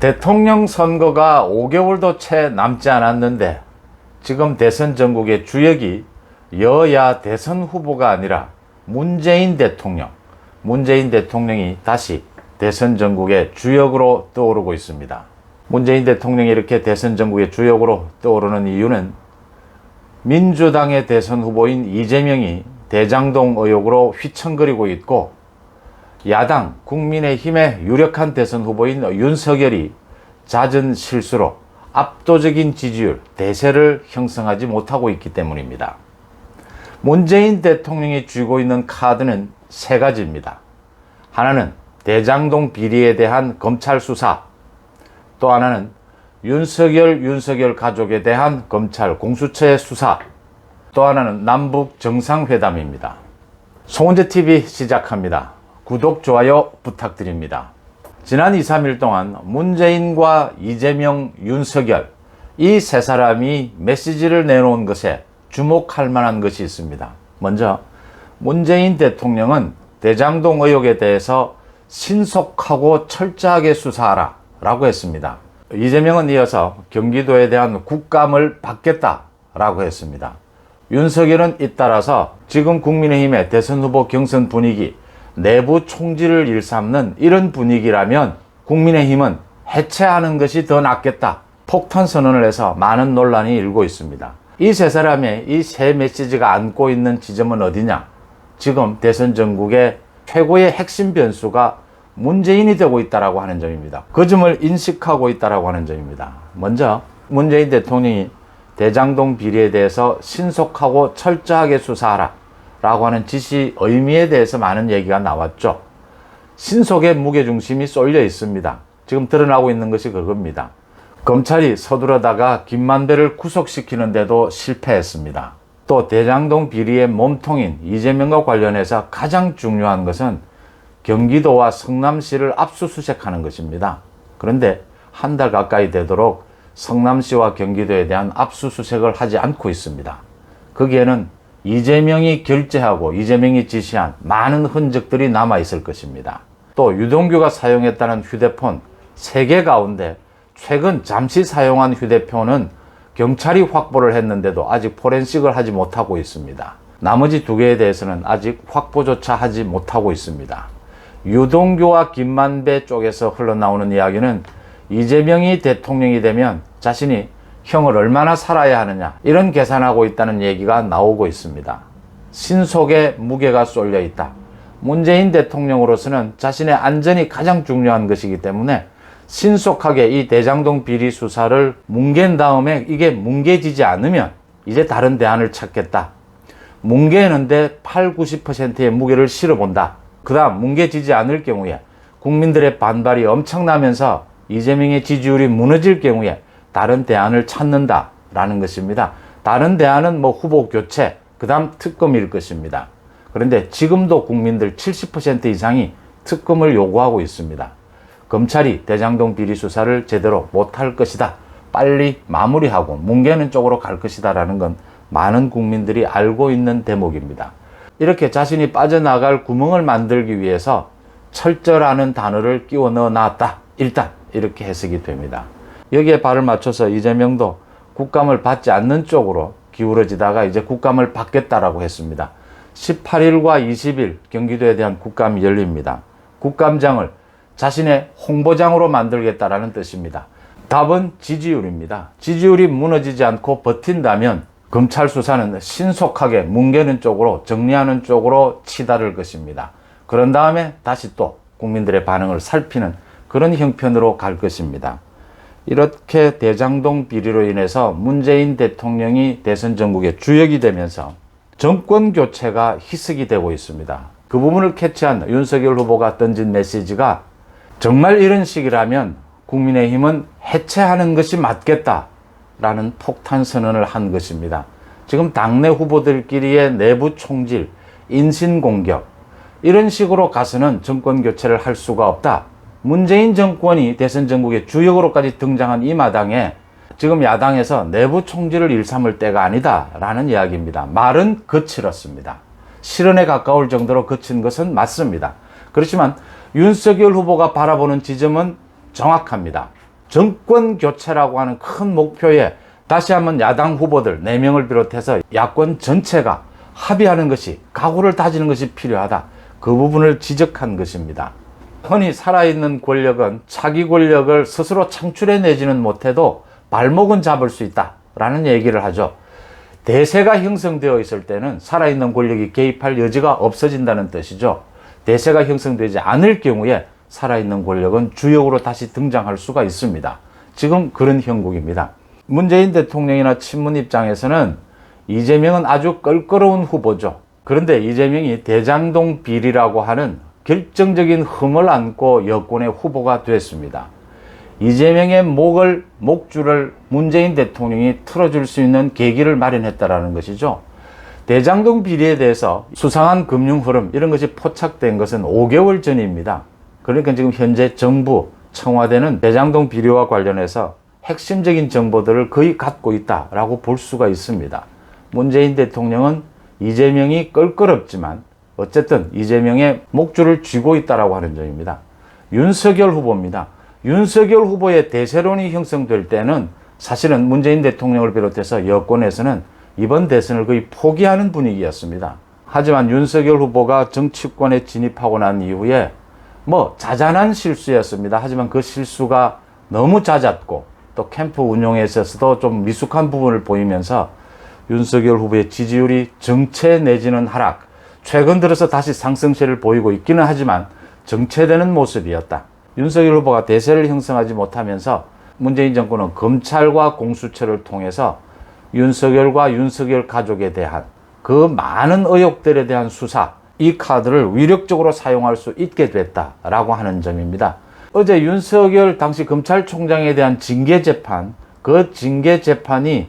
대통령 선거가 5개월도 채 남지 않았는데 지금 대선 전국의 주역이 여야 대선 후보가 아니라 문재인 대통령, 문재인 대통령이 다시 대선 전국의 주역으로 떠오르고 있습니다. 문재인 대통령이 이렇게 대선 전국의 주역으로 떠오르는 이유는 민주당의 대선 후보인 이재명이 대장동 의혹으로 휘청거리고 있고 야당 국민의힘의 유력한 대선 후보인 윤석열이 잦은 실수로 압도적인 지지율, 대세를 형성하지 못하고 있기 때문입니다. 문재인 대통령이 쥐고 있는 카드는 세 가지입니다. 하나는 대장동 비리에 대한 검찰 수사, 또 하나는 윤석열, 윤석열 가족에 대한 검찰 공수처의 수사, 또 하나는 남북 정상회담입니다. 송은재 TV 시작합니다. 구독, 좋아요 부탁드립니다. 지난 2, 3일 동안 문재인과 이재명, 윤석열 이 세 사람이 메시지를 내놓은 것에 주목할 만한 것이 있습니다. 먼저 문재인 대통령은 대장동 의혹에 대해서 신속하고 철저하게 수사하라 라고 했습니다. 이재명은 이어서 경기도에 대한 국감을 받겠다 라고 했습니다. 윤석열은 잇따라서 지금 국민의힘의 대선 후보 경선 분위기 내부 총질을 일삼는 이런 분위기라면 국민의힘은 해체하는 것이 더 낫겠다. 폭탄 선언을 해서 많은 논란이 일고 있습니다. 이 세 사람의 이 세 메시지가 안고 있는 지점은 어디냐? 지금 대선 전국의 최고의 핵심 변수가 문재인이 되고 있다라고 하는 점입니다. 그 점을 인식하고 있다라고 하는 점입니다. 먼저 문재인 대통령이 대장동 비리에 대해서 신속하고 철저하게 수사하라. 라고 하는 지시 의미에 대해서 많은 얘기가 나왔죠. 신속의 무게중심이 쏠려 있습니다. 지금 드러나고 있는 것이 그겁니다. 검찰이 서두르다가 김만배를 구속시키는데도 실패했습니다. 또 대장동 비리의 몸통인 이재명과 관련해서 가장 중요한 것은 경기도와 성남시를 압수수색하는 것입니다. 그런데 한 달 가까이 되도록 성남시와 경기도에 대한 압수수색을 하지 않고 있습니다. 거기에는 이재명이 결재하고 이재명이 지시한 많은 흔적들이 남아 있을 것입니다. 또 유동규가 사용했다는 휴대폰 3개 가운데 최근 잠시 사용한 휴대폰은 경찰이 확보를 했는데도 아직 포렌식을 하지 못하고 있습니다. 나머지 두 개에 대해서는 아직 확보조차 하지 못하고 있습니다. 유동규와 김만배 쪽에서 흘러나오는 이야기는 이재명이 대통령이 되면 자신이 형을 얼마나 살아야 하느냐 이런 계산하고 있다는 얘기가 나오고 있습니다. 신속에 무게가 쏠려 있다. 문재인 대통령으로서는 자신의 안전이 가장 중요한 것이기 때문에 신속하게 이 대장동 비리 수사를 뭉갠 다음에 이게 뭉개지지 않으면 이제 다른 대안을 찾겠다. 뭉개는데 8, 90%의 무게를 실어본다. 그 다음 뭉개지지 않을 경우에 국민들의 반발이 엄청나면서 이재명의 지지율이 무너질 경우에 다른 대안을 찾는다라는 것입니다. 다른 대안은 뭐 후보 교체, 그 다음 특검일 것입니다. 그런데 지금도 국민들 70% 이상이 특검을 요구하고 있습니다. 검찰이 대장동 비리 수사를 제대로 못할 것이다. 빨리 마무리하고 뭉개는 쪽으로 갈 것이다 라는 건 많은 국민들이 알고 있는 대목입니다. 이렇게 자신이 빠져나갈 구멍을 만들기 위해서 철저라는 단어를 끼워 넣어 놨다. 일단 이렇게 해석이 됩니다. 여기에 발을 맞춰서 이재명도 국감을 받지 않는 쪽으로 기울어지다가 이제 국감을 받겠다라고 했습니다. 18일과 20일 경기도에 대한 국감이 열립니다. 국감장을 자신의 홍보장으로 만들겠다라는 뜻입니다. 답은 지지율입니다. 지지율이 무너지지 않고 버틴다면 검찰 수사는 신속하게 뭉개는 쪽으로 정리하는 쪽으로 치달을 것입니다. 그런 다음에 다시 또 국민들의 반응을 살피는 그런 형편으로 갈 것입니다. 이렇게 대장동 비리로 인해서 문재인 대통령이 대선 전국의 주역이 되면서 정권 교체가 희석이 되고 있습니다. 그 부분을 캐치한 윤석열 후보가 던진 메시지가 정말 이런 식이라면 국민의힘은 해체하는 것이 맞겠다라는 폭탄 선언을 한 것입니다. 지금 당내 후보들끼리의 내부 총질, 인신 공격 이런 식으로 가서는 정권 교체를 할 수가 없다. 문재인 정권이 대선 전국의 주역으로까지 등장한 이 마당에 지금 야당에서 내부 총질을 일삼을 때가 아니다라는 이야기입니다. 말은 거칠었습니다. 실언에 가까울 정도로 거친 것은 맞습니다. 그렇지만 윤석열 후보가 바라보는 지점은 정확합니다. 정권 교체라고 하는 큰 목표에 다시 한번 야당 후보들 4명을 비롯해서 야권 전체가 합의하는 것이 각오를 다지는 것이 필요하다. 그 부분을 지적한 것입니다. 흔히 살아있는 권력은 차기 권력을 스스로 창출해내지는 못해도 발목은 잡을 수 있다라는 얘기를 하죠. 대세가 형성되어 있을 때는 살아있는 권력이 개입할 여지가 없어진다는 뜻이죠. 대세가 형성되지 않을 경우에 살아있는 권력은 주역으로 다시 등장할 수가 있습니다. 지금 그런 형국입니다. 문재인 대통령이나 친문 입장에서는 이재명은 아주 껄끄러운 후보죠. 그런데 이재명이 대장동 비리라고 하는 결정적인 흠을 안고 여권의 후보가 됐습니다. 이재명의 목을 목줄을 문재인 대통령이 틀어줄 수 있는 계기를 마련했다라는 것이죠. 대장동 비리에 대해서 수상한 금융 흐름 이런 것이 포착된 것은 5개월 전입니다. 그러니까 지금 현재 정부 청와대는 대장동 비리와 관련해서 핵심적인 정보들을 거의 갖고 있다라고 볼 수가 있습니다. 문재인 대통령은 이재명이 껄끄럽지만 어쨌든 이재명의 목줄을 쥐고 있다라고 하는 점입니다. 윤석열 후보입니다. 윤석열 후보의 대세론이 형성될 때는 사실은 문재인 대통령을 비롯해서 여권에서는 이번 대선을 거의 포기하는 분위기였습니다. 하지만 윤석열 후보가 정치권에 진입하고 난 이후에 뭐 자잘한 실수였습니다. 하지만 그 실수가 너무 잦았고 또 캠프 운영에 있어서도 좀 미숙한 부분을 보이면서 윤석열 후보의 지지율이 정체 내지는 하락, 최근 들어서 다시 상승세를 보이고 있기는 하지만 정체되는 모습이었다. 윤석열 후보가 대세를 형성하지 못하면서 문재인 정권은 검찰과 공수처를 통해서 윤석열과 윤석열 가족에 대한 그 많은 의혹들에 대한 수사, 이 카드를 위력적으로 사용할 수 있게 됐다라고 하는 점입니다. 어제 윤석열 당시 검찰총장에 대한 징계 재판, 그 징계 재판이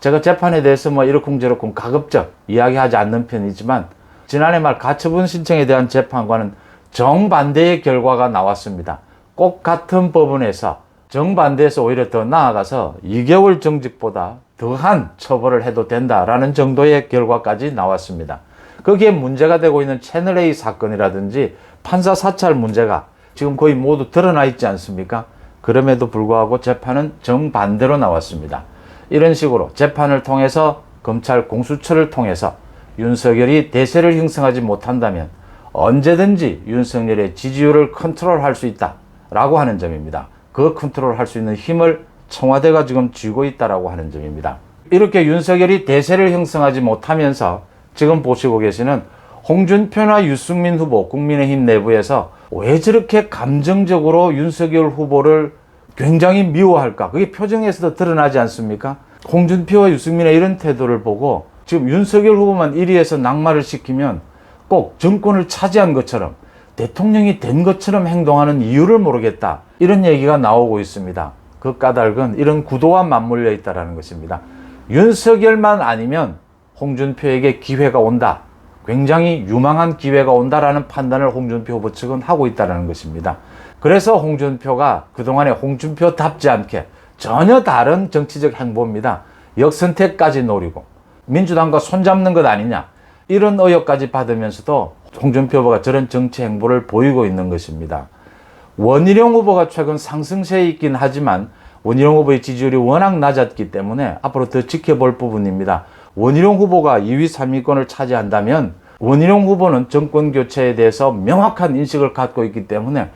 제가 재판에 대해서 뭐 이러쿵저러쿵 가급적 이야기하지 않는 편이지만 지난해 말 가처분 신청에 대한 재판과는 정반대의 결과가 나왔습니다. 꼭 같은 법원에서 정반대에서 오히려 더 나아가서 2개월 정직보다 더한 처벌을 해도 된다라는 정도의 결과까지 나왔습니다. 거기에 문제가 되고 있는 채널A 사건이라든지 판사 사찰 문제가 지금 거의 모두 드러나 있지 않습니까? 그럼에도 불구하고 재판은 정반대로 나왔습니다. 이런 식으로 재판을 통해서 검찰 공수처를 통해서 윤석열이 대세를 형성하지 못한다면 언제든지 윤석열의 지지율을 컨트롤할 수 있다라고 하는 점입니다. 그 컨트롤할 수 있는 힘을 청와대가 지금 쥐고 있다라고 하는 점입니다. 이렇게 윤석열이 대세를 형성하지 못하면서 지금 보시고 계시는 홍준표나 유승민 후보 국민의힘 내부에서 왜 저렇게 감정적으로 윤석열 후보를 굉장히 미워할까? 그게 표정에서도 드러나지 않습니까? 홍준표와 유승민의 이런 태도를 보고 지금 윤석열 후보만 1위에서 낙마를 시키면 꼭 정권을 차지한 것처럼 대통령이 된 것처럼 행동하는 이유를 모르겠다. 이런 얘기가 나오고 있습니다. 그 까닭은 이런 구도와 맞물려 있다는 것입니다. 윤석열만 아니면 홍준표에게 기회가 온다. 굉장히 유망한 기회가 온다라는 판단을 홍준표 후보 측은 하고 있다는 것입니다. 그래서 홍준표가 그동안에 홍준표답지 않게 전혀 다른 정치적 행보입니다. 역선택까지 노리고 민주당과 손잡는 것 아니냐 이런 의혹까지 받으면서도 홍준표 후보가 저런 정치 행보를 보이고 있는 것입니다. 원희룡 후보가 최근 상승세에 있긴 하지만 원희룡 후보의 지지율이 워낙 낮았기 때문에 앞으로 더 지켜볼 부분입니다. 원희룡 후보가 2위, 3위권을 차지한다면 원희룡 후보는 정권 교체에 대해서 명확한 인식을 갖고 있기 때문에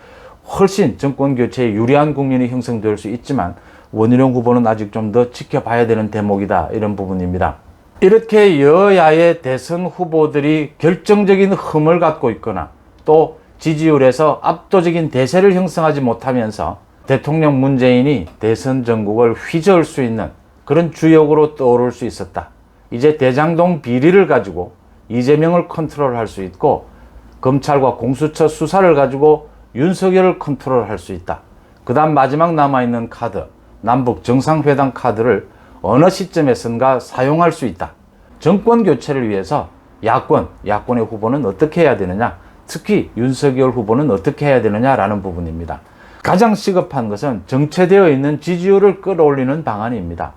훨씬 정권 교체에 유리한 국면이 형성될 수 있지만 원희룡 후보는 아직 좀 더 지켜봐야 되는 대목이다 이런 부분입니다. 이렇게 여야의 대선 후보들이 결정적인 흠을 갖고 있거나 또 지지율에서 압도적인 대세를 형성하지 못하면서 대통령 문재인이 대선 전국을 휘저을 수 있는 그런 주역으로 떠오를 수 있었다. 이제 대장동 비리를 가지고 이재명을 컨트롤할 수 있고 검찰과 공수처 수사를 가지고 윤석열을 컨트롤할 수 있다. 그 다음 마지막 남아 있는 카드, 남북 정상회담 카드를 어느 시점에선가 사용할 수 있다. 정권 교체를 위해서 야권, 야권의 후보는 어떻게 해야 되느냐, 특히 윤석열 후보는 어떻게 해야 되느냐라는 부분입니다. 가장 시급한 것은 정체되어 있는 지지율을 끌어올리는 방안입니다.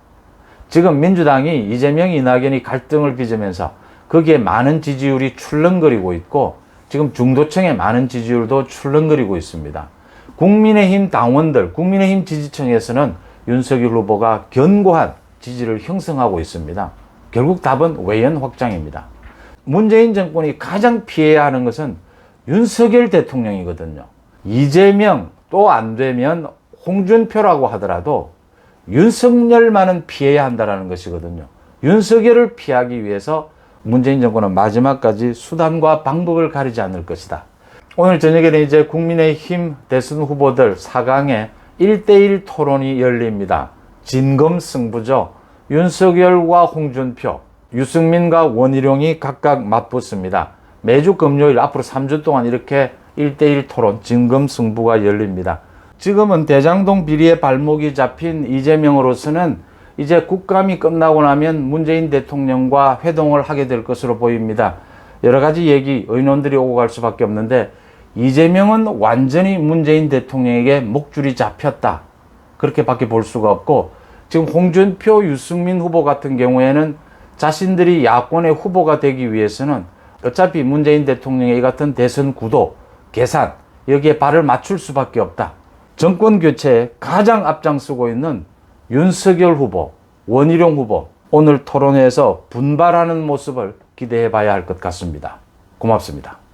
지금 민주당이 이재명, 이낙연이 갈등을 빚으면서 거기에 많은 지지율이 출렁거리고 있고 지금 중도층의 많은 지지율도 출렁거리고 있습니다. 국민의힘 당원들, 국민의힘 지지층에서는 윤석열 후보가 견고한 지지를 형성하고 있습니다. 결국 답은 외연 확장입니다. 문재인 정권이 가장 피해야 하는 것은 윤석열 대통령이거든요. 이재명 또 안 되면 홍준표라고 하더라도 윤석열만은 피해야 한다는 것이거든요. 윤석열을 피하기 위해서 문재인 정권은 마지막까지 수단과 방법을 가리지 않을 것이다. 오늘 저녁에는 이제 국민의힘 대선 후보들 4강에 1대1 토론이 열립니다. 진검승부죠. 윤석열과 홍준표, 유승민과 원희룡이 각각 맞붙습니다. 매주 금요일 앞으로 3주 동안 이렇게 1대1 토론, 진검승부가 열립니다. 지금은 대장동 비리의 발목이 잡힌 이재명으로서는 이제 국감이 끝나고 나면 문재인 대통령과 회동을 하게 될 것으로 보입니다. 여러 가지 얘기, 의논들이 오고 갈 수밖에 없는데 이재명은 완전히 문재인 대통령에게 목줄이 잡혔다. 그렇게밖에 볼 수가 없고 지금 홍준표, 유승민 후보 같은 경우에는 자신들이 야권의 후보가 되기 위해서는 어차피 문재인 대통령의 이 같은 대선 구도, 계산, 여기에 발을 맞출 수밖에 없다. 정권 교체에 가장 앞장서고 있는 윤석열 후보, 원희룡 후보, 오늘 토론회에서 분발하는 모습을 기대해 봐야 할 것 같습니다. 고맙습니다.